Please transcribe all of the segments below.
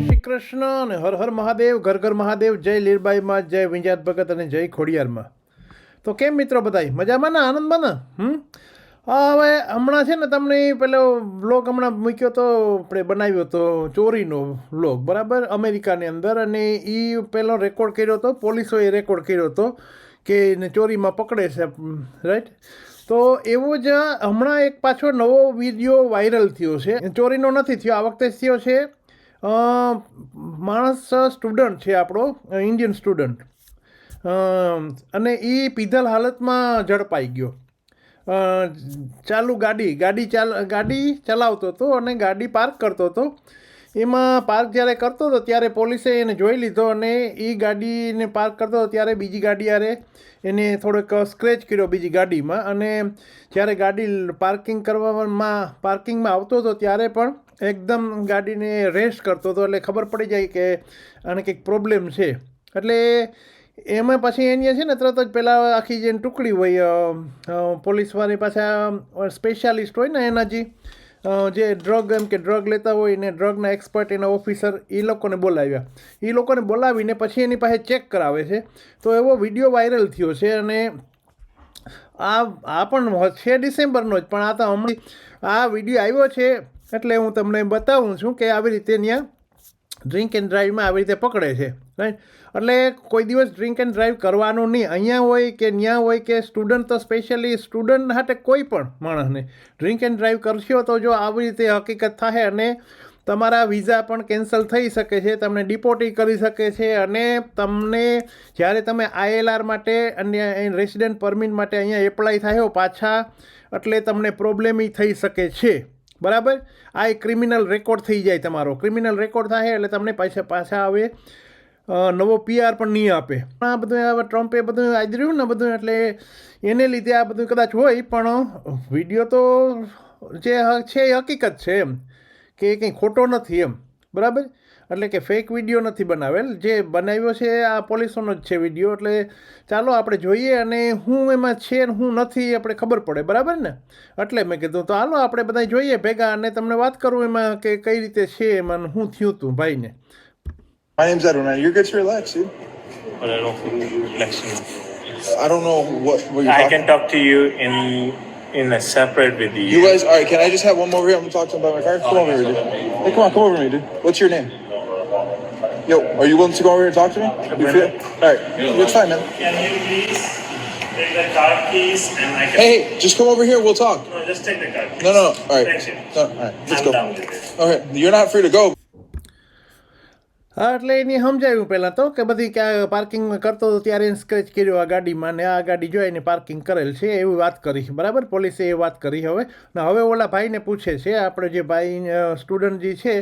શ્રી કૃષ્ણ અને હર હર મહાદેવ, ઘર ઘર મહાદેવ, જય લીરબાઈમાં જય વિંજાત ભગત અને જય ખોડિયારમાં. તો કેમ મિત્રો બધાય? મજામાં ને? આનંદમાં ને? હમ? હવે હમણાં છે ને તમને પેલો વ્લોગ હમણાં મૂક્યો તો આપણે બનાવ્યો હતો ચોરીનો વ્લોગ બરાબર? અમેરિકાની અંદર અને એ પેલો રેકોર્ડ કર્યો હતો પોલીસોએ રેકોર્ડ કર્યો હતો કે ચોરીમાં પકડે છે રાઈટ તો એવો જ હમણાં એક પાછો નવો વીડિયો વાયરલ થયો છે. ચોરીનો નથી થયો, આ વખતે થયો છે. માણસ સ્ટુડન્ટ છે આપણો ઇન્ડિયન સ્ટુડન્ટ. અને એ પીધલ હાલતમાં ઝડપાઈ ગયો. ચાલુ ગાડી ગાડી ચાલ, ગાડી ચલાવતો હતો અને ગાડી પાર્ક કરતો હતો. એમાં પાર્ક જ્યારે કરતો હતો ત્યારે પોલીસે એને જોઈ લીધો અને એ ગાડીને પાર્ક કરતો હતો ત્યારે બીજી ગાડી યારે એને થોડોક સ્ક્રેચ કર્યો બીજી ગાડીમાં. અને જ્યારે ગાડી પાર્કિંગ કરવામાં, પાર્કિંગમાં આવતો હતો ત્યારે પણ એકદમ ગાડીને રેસ્ટ કરતો હતો એટલે ખબર પડી જાય કે આને કંઈક પ્રોબ્લેમ છે. એટલે એમાં પછી એની છે ને તરત જ પહેલાં આખી જે ટુકડી હોય પોલીસવાળી પાસે સ્પેશિયાલિસ્ટ હોય ને એના જે ડ્રગ એમ કે ડ્રગ લેતા હોય ને ડ્રગના એક્સપર્ટ એના ઓફિસર એ લોકોને બોલાવ્યા. એ લોકોને બોલાવીને પછી એની પાસે ચેક કરાવે છે. તો એવો વીડિયો વાયરલ થયો છે અને આ આ પણ છે ડિસેમ્બરનો જ, પણ આ તો હમણાં આ વીડિયો આવ્યો છે એટલે હું તમને બતાવું છું કે આવી રીતે ત્યાં ડ્રિંક એન્ડ ડ્રાઈવમાં આવી રીતે પકડે છે રાઈટ એટલે કોઈ દિવસ ડ્રિંક એન્ડ ડ્રાઈવ કરવાનું નહીં. અહીંયા હોય કે ત્યાં હોય કે સ્ટુડન્ટ તો સ્પેશિયલી સ્ટુડન્ટ માટે કોઈ પણ માણસને ડ્રિંક એન્ડ ડ્રાઈવ કરશો તો જો આવી રીતે હકીકત થાય અને તમારા વિઝા પણ કેન્સલ થઈ શકે છે, તમને ડિપોટી કરી શકે છે અને તમને જ્યારે તમે આઈએલઆર માટે અને રેસિડેન્ટ પરમિટ માટે અહીંયા એપ્લાય થયો પાછા, એટલે તમને પ્રોબ્લેમ થઈ શકે છે. બરાબર? આ એક ક્રિમિનલ રેકોર્ડ થઈ જાય તમારો. ક્રિમિનલ રેકોર્ડ થાય એટલે તમને પાછા પાછા આવે. નવો પીઆર પણ નહીં આપે. આ બધું આ ટ્રમ્પે બધું આદર્યું ને બધું એટલે એને લીધે આ બધું કદાચ હોય, પણ વીડિયો તો જે છે એ હકીકત છે એમ. કે એ કંઈ ખોટો નથી એમ. બરાબર? એટલે કે ફેક વીડિયો નથી બનાવેલ જે બનાવ્યો છે આ પોલીસોનો જ છે વીડિયો એટલે ચાલો આપણે જોઈએ અને હું એમાં છે ને હું નથી આપણે ખબર પડે બરાબર ને એટલે મેં કીધું તો હાલો આપણે બધા જોઈએ ભેગા અને તમને વાત કરું એમાં કે કઈ રીતે છે એમાં શું થયું હતું ભાઈને My name's Edwin. man. You're to relax, dude. But I don't. I don't know what, what you're I can talk to you in in a separate with you. You guys, all right, can I just have one more here? I'm gonna talk to him about my car. Come oh, over here, dude. Hey, come on, come over to me, dude. What's your name? Yo, are you willing to go over here and talk to me? You feel? All right, it's fine, man. Can you please take the car keys and I can. Hey, hey, just come over here. We'll talk. No, just take the car keys. No, no, no. All right. Thank you. No, all right, let's I'm go. done with it. Okay, you're not free to go. હા એટલે એને સમજાવ્યું પહેલાં તો કે બધી ક્યાં parking કરતો હતો ત્યારે એને સ્ક્રેચ કર્યો આ ગાડીમાં ને આ ગાડી જો એને પાર્કિંગ કરેલ છે એવી વાત કરી બરાબર પોલીસે એ વાત કરી હવે ને હવે ઓલા ભાઈને પૂછે છે આપણે જે ભાઈ સ્ટુડન્ટ જે છે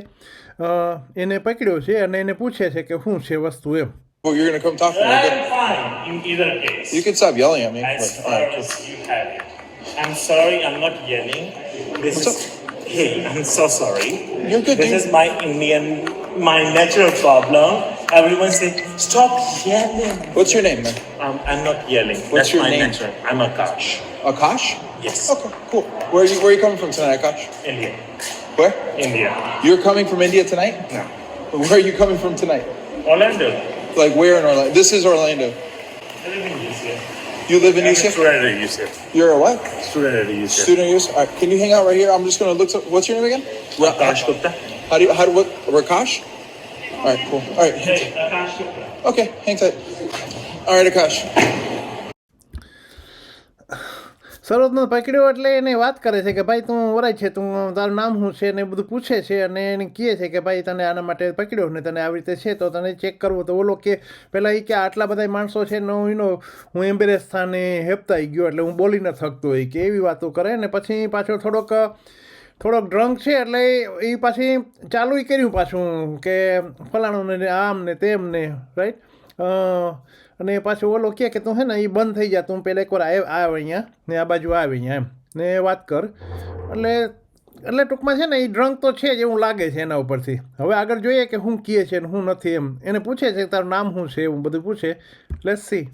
અ, એને પકડ્યો છે અને એને પૂછે છે કે શું છે વસ્તુ એમ Well, you're gonna come talk to me. I'm Okay? fine in either case. You can stop yelling at me. As but- all far right, cool. as you have it. I'm sorry, I'm not yelling. This What's is. Hey, I'm so sorry. You're good, This dude. is my Indian, my natural problem. Everyone say, stop yelling. What's your name, man? Um, I'm not yelling. What's That's your my name? natural. I'm Akash. Akash. Yes. Okay, cool. Where are you? Where are you coming from tonight, Akash? India. Where? India. You're coming from India tonight? No. Where are you coming from tonight? Orlando. Like where in Orlando? This is Orlando. I live in UCF. You live in I'm a UCF? student at UCF. You're a what? Student at UCF. Student at UCF? All right, can you hang out right here? I'm just gonna look. To, what's your name again? Akash Gupta. How do you? How do what? Rakash? All right, cool. All right, okay, hang tight. All right, Akash. સરોજનો પકડ્યો એટલે એને વાત કરે છે કે ભાઈ તું ઓરાય છે તું તારું નામ શું છે ને એ બધું પૂછે છે અને એને કહે છે કે ભાઈ તને આના માટે પકડ્યો ને તને આવી રીતે છે તો તને ચેક કરવું તો ઓલો કે પહેલાં એ કે આટલા બધા માણસો છે ને હું એનો હું એમ્બેરેસ થાને હેપતાઈ ગયો એટલે હું બોલી ન થકતો હોય કે એવી વાતો કરે ને પછી પાછો થોડોક થોડોક ડ્રંક છે એટલે એ પાછી ચાલુ કર્યું પાછું કે ફલાણું ને આમ ને તેમ ને રાઈટ અને પાછું ઓલો કહે કે તું હે ને એ બંધ થઈ જા તું પહેલાં એકવાર આવ આવ અહીંયા ને આ બાજુ આવે અહીંયા એમ ને વાત કર એટલે એટલે ટૂંકમાં છે ને એ ડ્રંક તો છે જ એવું લાગે છે એના ઉપરથી હવે આગળ જોઈએ કે હું કહે છે ને હું નથી એમ એને પૂછે છે તારું નામ શું છે એવું બધું પૂછે let's see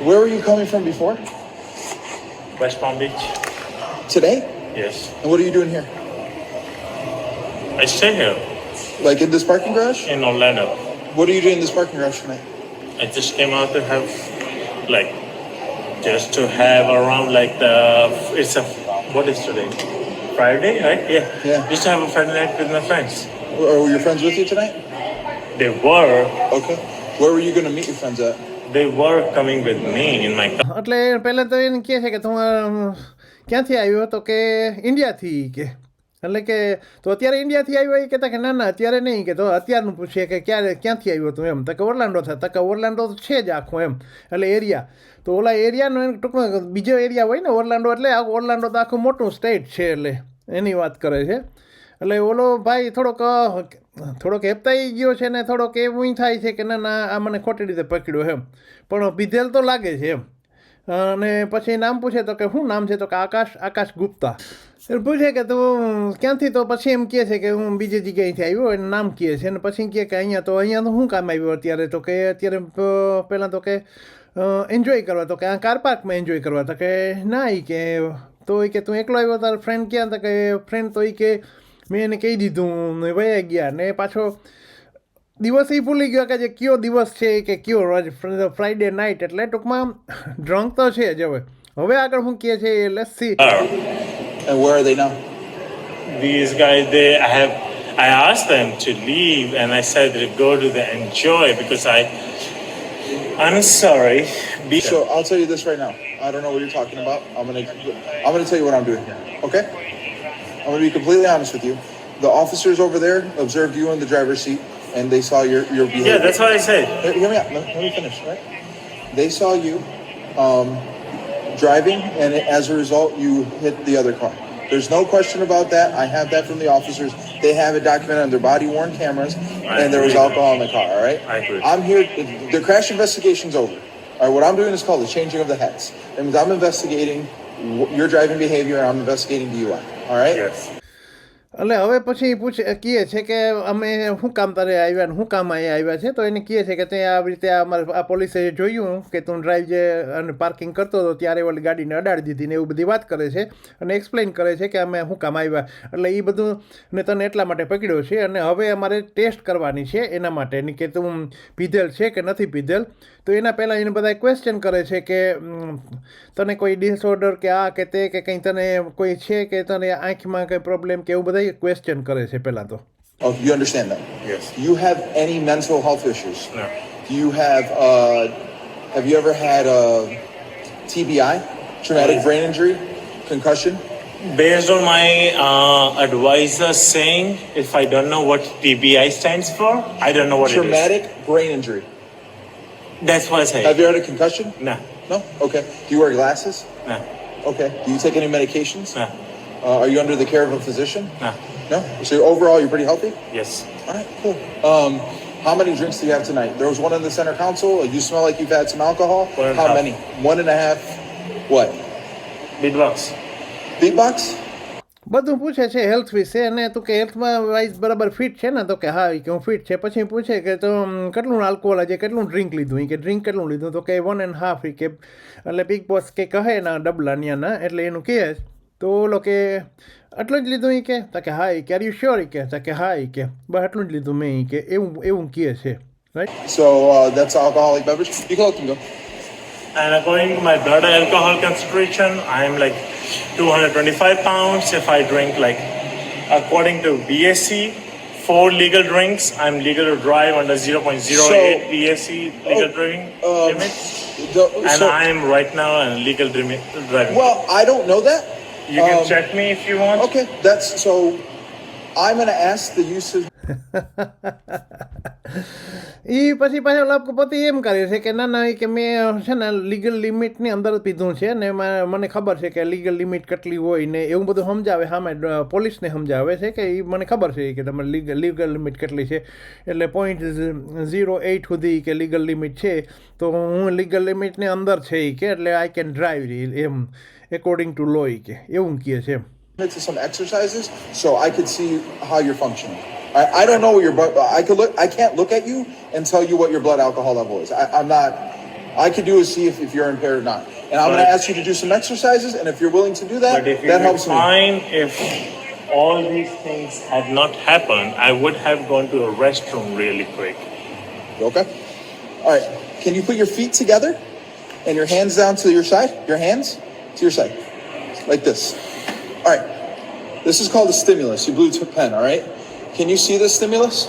Where were you coming from before? West Palm Beach. Today? Yes. And what are you doing here? I stay here. Like in this parking garage? in Orlando. What are you doing in this parking garage tonight? I just came out to have, like, just to have around like the, it's a, what is today? Friday, right? Yeah. Yeah. Just to have a Friday night with my friends. Are your friends with you tonight? They were, Okay. Where were you going to meet your friends at? they were coming with me in my car. એટલે પહેલાં તો એને કહે છે કે તું અ, ક્યાંથી આવ્યો તો કે ઇન્ડિયાથી કે એટલે કે તો અત્યારે ઇન્ડિયાથી આવ્યો એ કહેતા કે ના ના, અત્યારે નહીં કે તો અત્યારનું પૂછીએ કે ક્યારે, ક્યાંથી આવ્યો તું એમ? તકે ઓર્લાન્ડો થાય તો કે ઓર્લાન્ડો તો છે જ આખું એમ. એટલે એરિયા તો ઓલા એરિયાનો ટૂંકમાં બીજો એરિયા હોય ને ઓર્લાન્ડો એટલે આ ઓર્લાન્ડો તો આખું મોટું સ્ટેટ છે એટલે એની વાત કરે છે. એટલે ઓલો ભાઈ થોડોક થોડોક હેપતાઈ ગયો છે ને, થોડોક એવું થાય છે કે ના ના, આ મને ખોટી રીતે પકડ્યો એમ. પણ પીધેલ તો લાગે છે એમ. અને પછી નામ પૂછે તો કે શું નામ છે? તો કે આકાશ આકાશ ગુપ્તા. પૂછે કે તું ક્યાંથી? તો પછી એમ કહે છે કે હું બીજી જગ્યાએથી આવ્યો, એનું નામ કહે છે. અને પછી કહે કે અહીંયા તો અહીંયા તો શું કામ આવ્યો અત્યારે? તો કે અત્યારે પહેલાં તો કે એન્જોય કરવા. તો કે આ કાર પાર્કમાં એન્જોય કરવા. તો કે ના એ કે, તો એ કે તું એકલો આવ્યો? તારો ફ્રેન્ડ ક્યાં? તો કે ફ્રેન્ડ તો એ કે, મેં એને કહી દીધું ને વયા ગયા. ને પાછો દિવસ એ ભૂલી ગયો કે જે કયો દિવસ છે કે કયો રોજ ફ્રાઈડે નાઇટ એટલે ટૂંકમાં ડ્રંક તો છે જ હવે હવે આગળ શું કહે છે એ lassi And where are they now? These guys, they, I have, I asked them to leave and I said to go to the enjoy because I, I'm sorry. Be, So I'll tell you this right now. I don't know what you're talking about. I'm gonna I'm gonna tell you what I'm doing here. Okay? I'm gonna be completely honest with you. The officers over there observed you in the driver's seat and they saw your your behavior. yeah, that's what I said. Hear hear me out. Let, let me finish. Right? They saw you um, driving, and as a result, you hit the other car. There's no question about that. I have that from the officers. They have it documented on their body-worn cameras, and there was alcohol in the car. All right. I agree. I'm here. The crash investigation's over. All right. What I'm doing is called the changing of the heads. That means I'm investigating your driving behavior, and I'm investigating DUI. All right. Yes. એટલે હવે પછી પૂછે કહે છે કે અમે શું કામ તારે આવ્યા ને શું કામ અહીંયા આવ્યા છે? તો એને કહે છે કે તે આવી રીતે અમારે આ પોલીસે જોયું કે તું ડ્રાઈવ જે અને પાર્કિંગ કરતો હતો ત્યારે ઓલી ગાડીને અડાડી દીધી ને એવું બધી વાત કરે છે અને એક્સપ્લેન કરે છે કે અમે શું કામ આવ્યા. એટલે એ બધું ને તને એટલા માટે પકડ્યો છે અને હવે અમારે ટેસ્ટ કરવાની છે એના માટેની કે તું પીધેલ છે કે નથી પીધેલ? તો એના પહેલાં એને બધા ક્વેશ્ચન કરે છે કે તને કોઈ ડિસઓર્ડર કે આ કે તે કે કંઈ તને કોઈ છે કે તને આંખમાં કંઈ પ્રોબ્લેમ કે એવું બધા ક્વેશ્ચન કરે છે પહેલાં તો Oh, you understand that? Yes. Do you have any mental health issues? No. Do you have uh, have you ever had a TBI, traumatic brain injury, concussion? Based on my uh, advisor saying, if I don't know what TBI stands for, I don't know what Traumatic brain injury. it is. That's what I say. Have you had a concussion? No, No. Okay. Do you wear glasses? no, Okay. Do you take any medications? no, Uh, are you under the care of a physician? no. No. So overall, you're pretty healthy. Yes. All right. Cool. Um, how many drinks do you have tonight? There was one in the center console. You smell like you've had some alcohol. One and a how half. many? One and a half. What? Beatbox. Beatbox? બધું પૂછે છે health વિશે અને તું કે હેલ્થમાં wise બરાબર fit છે ને તો કે હા ઈ કે હું ફિટ છે પછી પૂછે કે તો ઉમ, કેટલું આલ્કોહોલ આજે કેટલું ડ્રિંક લીધું ઈ કે ડ્રિંક કેટલું લીધું તો કે વન એન્ડ હાફ ઈ કે એટલે બિગ બોસ કે કહે ના ડબલા ન્યાના એટલે એનું કહે તો ઓલો કે આટલું જ લીધું ઈ કે તો કે હા ઈ કે આર યુ શ્યોર ઈ કે તો કે હા ઈ કે બસ આટલું જ લીધું મેં ઈ કે એવું એવું કહે છે right So uh, that's alcoholic beverage. You can let them go. And according to my blood alcohol concentration, I am like 225 pounds. If I drink like, according to BSC, four legal drinks, I'm legal to drive under 0.08 So- BSC legal Oh, driving um, limit. The- And so- I am right now in legal drimi- driving. well, I don't know that. you can um, check me if you want. Okay, that's so. I'm going to ask the use of. એ પછી પાછો પતિ એમ કરે છે કે ના ના કે મેં, છે ને લીગલ લિમિટની અંદર પીધું છે ને મને ખબર છે કે લીગલ લિમિટ કેટલી હોય ને એવું બધું સમજાવે સામે મેં પોલીસને સમજાવે છે કે એ મને ખબર છે કે તમારે લીગલ લીગલ લિમિટ કેટલી છે. એટલે પોઈન્ટ ઝીરો એઇટ સુધી કે લીગલ લિમિટ છે. તો હું લીગલ લિમિટની અંદર છે એ કે, એટલે I can drive M according to law કે. એવું કહે છે એમ. Some exercises, so I could see how you're functioning. I, I don't know what your blood. I could look. I can't look at you and tell you what your blood alcohol level is. I, I'm not. I could do is see if, if you're impaired or not. And I'm going to ask you to do some exercises, and if you're willing to do that, But if you that helps me. find if all these things had not happened, I would have gone to a restroom really quick. Okay. All right. Can you put your feet together and your hands down to your side? Your hands to your side, like this. All right. This is called a stimulus. You blew to a pen. All right. Can you see the stimulus?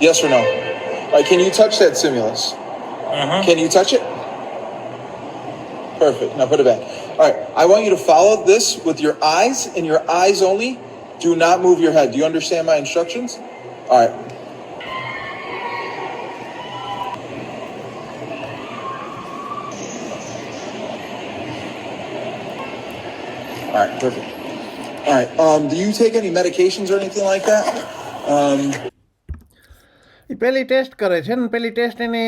Yes or no? All right. Can you touch that stimulus? Uh-huh. Can you touch it? Perfect. Now put it back. All right. I want you to follow this with your eyes and your eyes only. Do not move your head. Do you understand my instructions? All right. All right, perfect. All right. Um, do you take any medications or anything like that? Um, એ પહેલી test કરે છે ને પહેલી test એને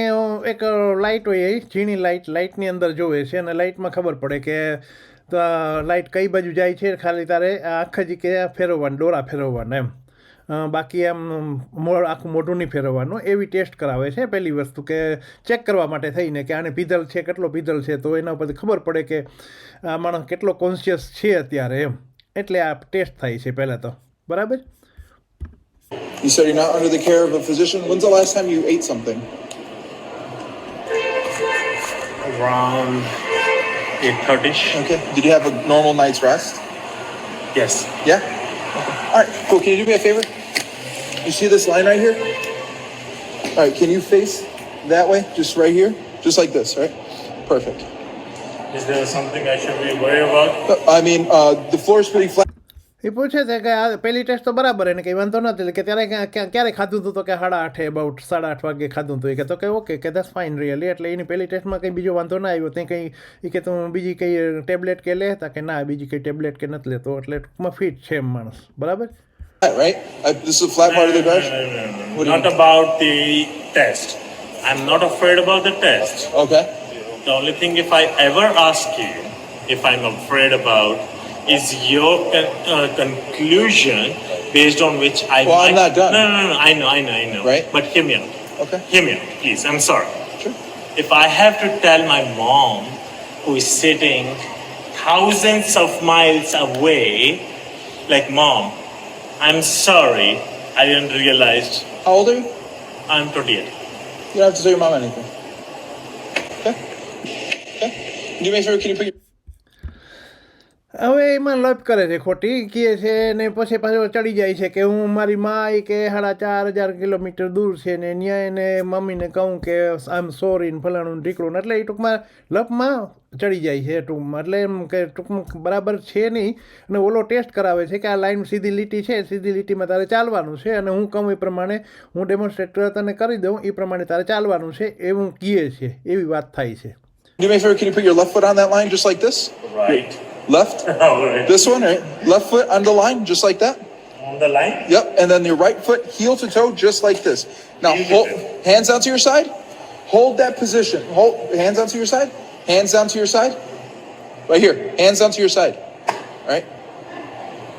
એક light હોય એ ઝીણી light લાઇટની અંદર જોવે છે અને લાઇટમાં ખબર પડે કે તો લાઇટ કઈ બાજુ જાય છે ખાલી તારે આખા જ કે ફેરવવાનું ડોરા ફેરવવાના એમ બાકી આમ મો આખું મોઢું નહીં ફેરવવાનું એવી ટેસ્ટ કરાવે છે પહેલી વસ્તુ કે ચેક કરવા માટે થઈને કે આને પીધલ છે કેટલો પીધલ છે તો એના ઉપરથી ખબર પડે કે આ માણસ કેટલો કોન્શિયસ છે અત્યારે એમ એટલે આ ટેસ્ટ થાય છે પહેલાં તો બરાબર you said you're not under the care of a physician. When's the last time you ate something? Around 8.30ish. Okay. Did you have a normal night's rest? Yes. Yeah? Okay. All right, cool. Can you do me a favor? You see this line right here? All right, can you face that way? Just right here? Just like this, right? Perfect. Is there something I should be worried about? Uh, I mean, uh, the floor is pretty flat. એ પૂછે છે કે આ પહેલી test તો બરાબર એને કંઈ વાંધો નથી કે ત્યારે ક્યાં- ક્યાં- ક્યારે ખાધું હતું તો કે સાડા આઠે અબાઉટ સાડા આઠ વાગે ખાધું હતું એ કે તો કે ઓકે કે દસ ફાઇન રિયલી એટલે એની પહેલી ટેસ્ટમાં કંઈ બીજો વાંધો ના આવ્યો ત્યાં કંઈ એ કે તું બીજી કંઈ ટેબ્લેટ કે લે હતા કે ના બીજી કંઈ ટેબ્લેટ કે નથી લેતો એટલે ટૂંકમાં ફિટ છે એમ માણસ બરાબર Right? Uh, this is a flat part of the garage? What do you Not about the test. I'm not afraid about the test. Okay. The only thing, if I ever ask you if I'm afraid about, is your con- uh, conclusion based on which I. Well, I'm not done. No, no, no, no. I know, I know, I know. Right. But hear me out. Okay. Hear me out, please. I'm sorry. Sure. If I have to tell my mom, who is sitting thousands of miles away, like, Mom, I'm sorry, I didn't realize How old are you? I'm 28. You don't have to tell your mom anything. Okay. Do me a favor, can you put your હવે એમાં લપ કરે છે ખોટી કે છે ને પછી પાછો ચડી જાય છે કે હું મારી મા એ કે સાડા ચાર હજાર કિલોમીટર દૂર છે ને ત્યાં એને મમ્મીને કહું કે આમ સોરી ને ફલાણું ઢીકળું એટલે એ ટૂંકમાં લપમાં ચડી જાય છે ટૂંકમાં. એટલે એમ કે ટૂંકમાં બરાબર છે નહીં. અને ઓલો ટેસ્ટ કરાવે છે કે આ લાઈન સીધી લીટી છે સીધી લીટીમાં તારે ચાલવાનું છે અને હું કહું એ પ્રમાણે હું ડેમોન્સ્ટ્રેટર તને કરી દઉં એ પ્રમાણે તારે ચાલવાનું છે એવું કહે છે એવી વાત થાય છે. Do me a favor, can you put your left foot on that line just like this? Right. Left? All right. This one, right? Left foot on the line, just like that. On the line? Yep. And then your right foot heel to toe, just like this. Now, Heel to hold, toe. hands down to your side. Hold that position. Hold hands down to your side. Hands down to your side. Right here. Hands down to your side. All right.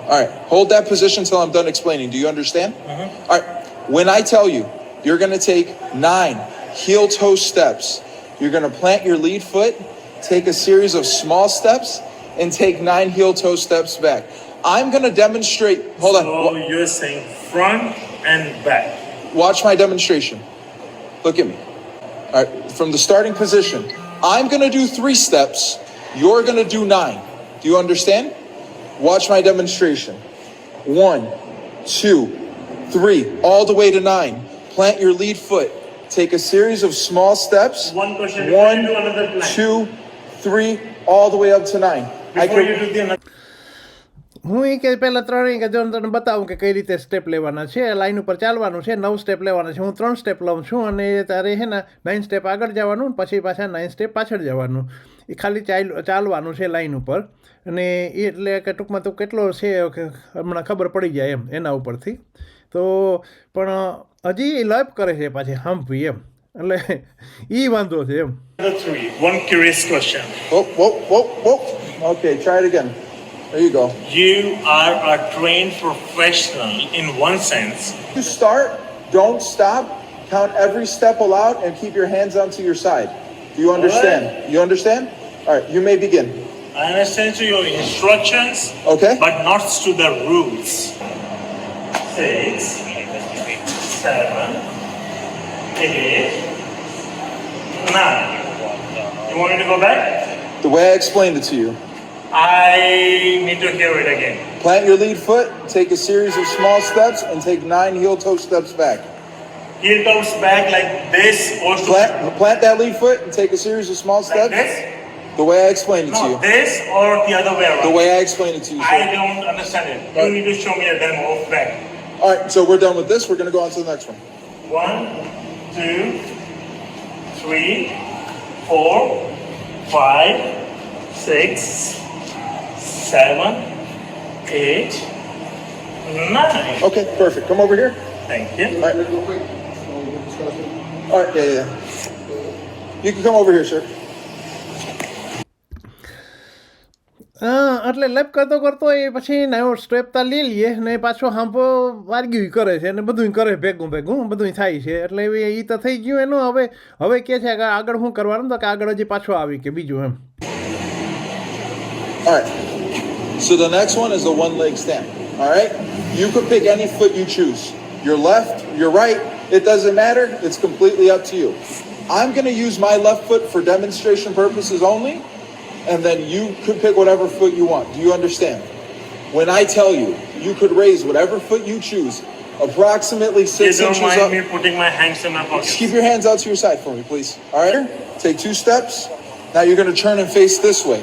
All right. Hold that position until I'm done explaining. Do you understand? Mm-hmm. All right. When I tell you, you're going to take nine heel toe steps. You're going to plant your lead foot, take a series of small steps, and take nine heel toe steps back. I'm going to demonstrate. Hold on. So you're saying front and back. Watch my demonstration. Look at me. All right, from the starting position, I'm going to do three steps. You're going to do nine. Do you understand? Watch my demonstration. One, two, three, all the way to nine. Plant your lead foot. Take a series of small steps. One question One, do another plan. two, three, all the way up to nine. I Before you do the another હું એ કે પહેલાં ત્રણ કે જો તમને બતાવું કે કઈ રીતે સ્ટેપ લેવાના છે લાઈન ઉપર ચાલવાનું છે નવ સ્ટેપ લેવાના છે હું ત્રણ સ્ટેપ લઉં છું અને તારે છે ને નાઇન સ્ટેપ આગળ જવાનું પછી પાછા નાઇન સ્ટેપ પાછળ જવાનું એ ખાલી ચાલ ચાલવાનું છે લાઈન ઉપર અને એ એટલે કે ટૂંકમાં તો કેટલો છે કે હમણાં ખબર પડી જાય એમ એના ઉપરથી તો પણ હજી એ લપ કરે છે પાછી હંપી એમ એટલે એ વાંધો છે એમ three. One curious question. Whoa, whoa, whoa, whoa. Okay, try it again. There you go. You are a trained professional in one sense. you start, don't stop. Count every step aloud and keep your hands onto your side. Do you understand? You understand? All right, you may begin. I understand to your instructions, Okay. but not to the rules. Six, seven, eight, nine. You want me to go back? The way I explained it to you. I need to hear it again. Plant your lead foot, take a series of small steps, and take nine heel toe steps back. Heel toes back like this or Plant, plant that lead foot and take a series of small like steps. this? The way I explained it to you. this or the other way around. The way I explained it to you, I don't understand it. You need to show me a demo of back. All right, so we're done with this. We're going to go on to the next one. One, two, three, four, five, six, seven, eight, nine. Okay, perfect. Come over here. Thank you. All right. All right, yeah, yeah, yeah. You can come over here, sir. હા એટલે લેપ કરતો કરતો એ પછી નવો step તા લઈ લઈએ ને પાછો હાંભો વારગ્યું કરે છે અને બધું કરે ભેગું ભેગું બધું થાય છે એટલે એ ઈ તો થઈ ગયું એનું હવે હવે કે છે કે આગળ શું કરવાનું તો કે આગળ હજી પાછો આવી કે બીજું એમ All right. So the next one is the one leg stand. All right. You could pick any foot you choose. Your left, your right. It doesn't matter. It's completely up to you. I'm going to use my left foot for demonstration purposes only, and then you could pick whatever foot you want. Do you understand? When I tell you, you could raise whatever foot you choose, approximately You six don't inches mind up. me putting my hands in my Just pocket. keep your hands out to your side for me, please. All right. Take two steps. Now you're going to turn and face this way.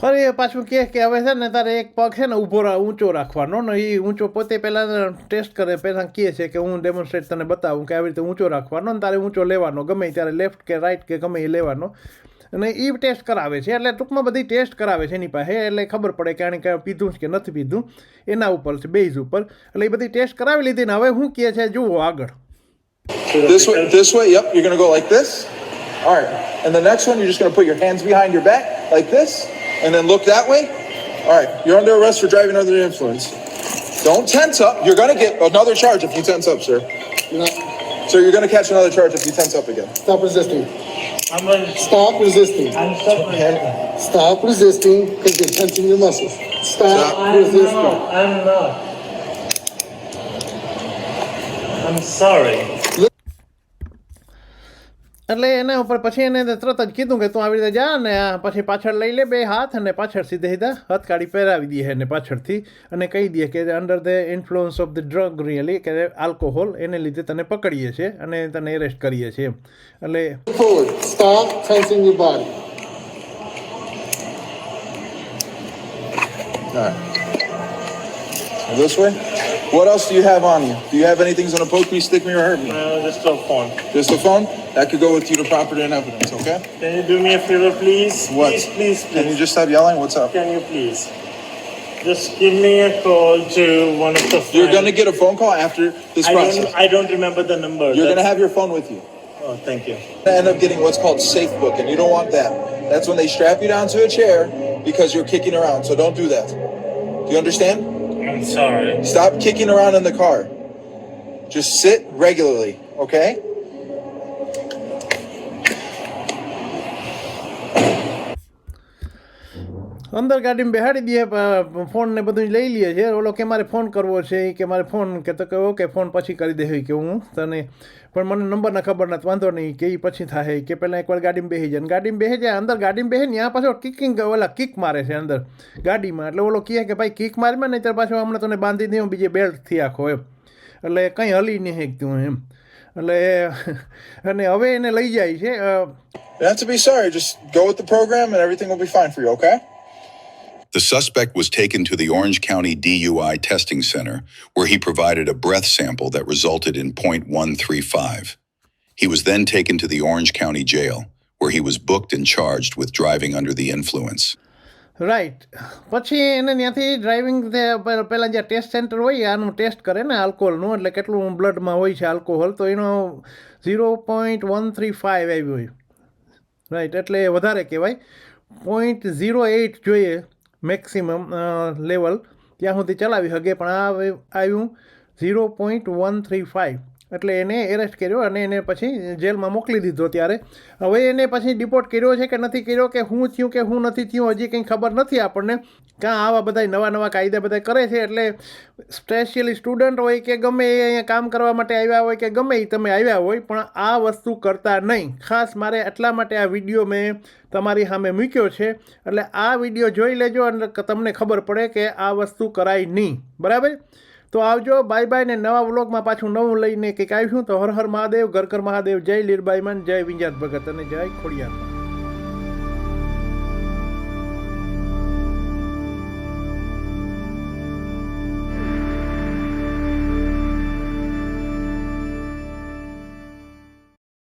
ફરી એ પાછું કહે કે હવે છે ને તારે એક પગ છે ને ઊભો રા- ઊંચો રાખવાનો ને એ ઊંચો પોતે પહેલાં ટેસ્ટ કરે પહેલાં કહે છે કે હું ડેમોન્સ્ટ્રેટ તને બતાવું કે આવી રીતે ઊંચો રાખવાનો ને તારે ઊંચો લેવાનો ગમે ત્યારે લેફ્ટ કે રાઈટ કે ગમે એ લેવાનો અને એ ટેસ્ટ કરાવે છે એટલે ટૂંકમાં બધી ટેસ્ટ કરાવે છે એની પાસે એટલે ખબર પડે કે આણે કાંઈ પીધું છે કે નથી પીધું એના ઉપર છે બેઝ ઉપર એટલે એ બધી ટેસ્ટ કરાવી લીધી ને હવે શું કહે છે જુઓ આગળ This way, this way, yep, you're gonna go like this. All right. And the next one, you're just gonna put your hands behind your back like this, and then look that way. All right, you're under arrest for driving under the influence. Don't tense up. You're gonna get another charge if you tense up, sir. You're not, Sir, you're gonna catch another charge if you tense up again. stop resisting. I'm, gonna Stop resisting. I'm sorry. Stop resisting because you're tensing your muscles. Stop Stop. I'm resisting. not. I'm not. I'm sorry. એટલે એના ઉપર પછી એને તરત જ કીધું કે તું આવી રીતે જા ને પછી પાછળ લઈ લે બે હાથ અને પાછળ સીધે સીધા હથકાડી પહેરાવી દઈએ એને પાછળથી અને કહી દઈએ કે under the influence of the drug really કે આલ્કોહોલ એને લીધે તને પકડીએ છીએ અને તને એરેસ્ટ કરીએ છીએ એટલે this way. What else do you have on you? Do you have anything that's gonna poke me, stick me, or hurt me? No, just a phone. Just a phone? That could go with you to property and evidence, okay? Can you do me a favor, please? What? Please, please, Can you please. just stop yelling? What's up? Can you please? Just give me a call to one of the. You're gonna get a phone call after this I process. don't, I don't remember the number. You're gonna That's- have your phone with you. Oh, thank you. end up getting what's called safe book, and you don't want that. That's when they strap you down to a chair because you're kicking around. So don't do that. Do you understand? I'm sorry. Stop kicking around in the car. Just sit regularly, okay? અંદર ગાડીમાં બેહાડી દઈએ phone ને બધું લઈ લઈએ છે ઓલો કે મારે ફોન કરવો છે કે મારે ફોન કે તો કે ઓકે ફોન પછી કરી દે કે હું તને પણ મને નંબરના ખબર નથી વાંધો નહીં કે એ પછી થાય કે પહેલાં એકવાર ગાડીમાં બેસી જાય ગાડીમાં બેસી જાય અંદર ગાડીમાં બેસે ત્યાં પાછો કિકિંગ ઓલા કિક મારે છે અંદર ગાડીમાં એટલે ઓલો કહે કે ભાઈ કિક મારમાં નહીં ત્યારે પાછો હમણાં તને બાંધી દઉં બીજે બેલ્ટથી આખો એમ એટલે કંઈ હલી નહીં શકતું એમ એટલે અને હવે એને લઈ જાય છે have to be sorry. Just go with the program, and everything will be fine for you, okay? The suspect was taken to the Orange County DUI testing center, where he provided a breath sample that resulted in .135. He was then taken to the Orange County Jail, where he was booked and charged with driving under the influence. Right પછી એને ત્યાંથી driving પહેલાં જ્યાં test centre હોય આનું test કરે ને આલ્કોહોલનું એટલે કેટલું બ્લડમાં હોય છે આલ્કોહોલ તો એનો zero point one three five આવ્યું હોય રાઈટ એટલે એ વધારે કહેવાય પોઈન્ટ ઝીરો એઇટ જોઈએ મેક્સિમમ લેવલ ત્યાં સુધી ચલાવી શકે. પણ આ આવ્યું zero point one three five એટલે એને એરેસ્ટ કર્યો અને એને પછી જેલમાં મોકલી દીધો ત્યારે. હવે એને પછી ડિપોર્ટ કર્યો છે કે નથી કર્યો કે હું થયું કે હું નથી થયું, હજી કંઈ ખબર નથી આપણને. કાં આવા બધા નવા નવા કાયદા બધા કરે છે, એટલે સ્પેશિયલી સ્ટુડન્ટ હોય કે ગમે એ અહીંયા કામ કરવા માટે આવ્યા હોય કે ગમે એ તમે આવ્યા હોય, પણ આ વસ્તુ કરતા નહીં. ખાસ મારે એટલા માટે આ વીડિયો મેં તમારી સામે મૂક્યો છે. એટલે આ વીડિયો જોઈ લેજો અને તમને ખબર પડે કે આ વસ્તુ કરાય નહીં. બરાબર? તો આવજો બાય બાય ને નવા વ્લોગમાં પાછું નવું લઈને કંઈક આવ્યું તો હર હર મહાદેવ, ઘર ઘર મહાદેવ, જય લીરબાઈમાન જય વિંજાત ભગત અને જય ખોડિયાર